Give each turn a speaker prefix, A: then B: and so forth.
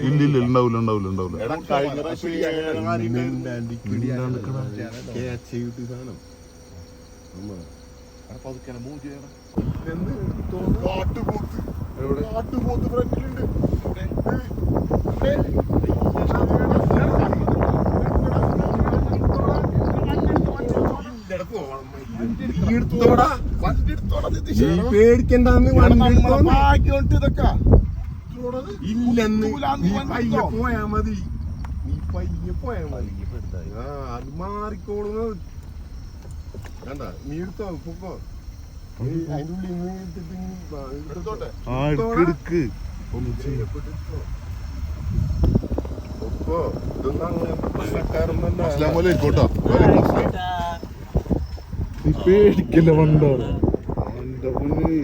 A: ഇല്ല ഇല്ല ഉണ്ടാവില്ല ഉണ്ടാവില്ല ഉണ്ടാവില്ല
B: പേടിക്കണ്ടെന്ന്
C: ഭാഗ്യമുണ്ട് ഇതൊക്കെ.
B: ഇല്ലെന്ന്. നീ? പയ്യെ പോയാ മതി. നീ പയ്യെ പോയാ മതി. ആ അത് മാറിക്കോളുന്നത്. വേണ്ട നീ എടുത്തോ പൊക്കോ. അതിന്റെ ഉള്ളിൽ നിന്ന് എടുത്തിട്ട് എടുത്തോട്ടെ.
A: ആ എടുക്ക് പേടിക്കല്ല എന്റെ പൊന്നേ,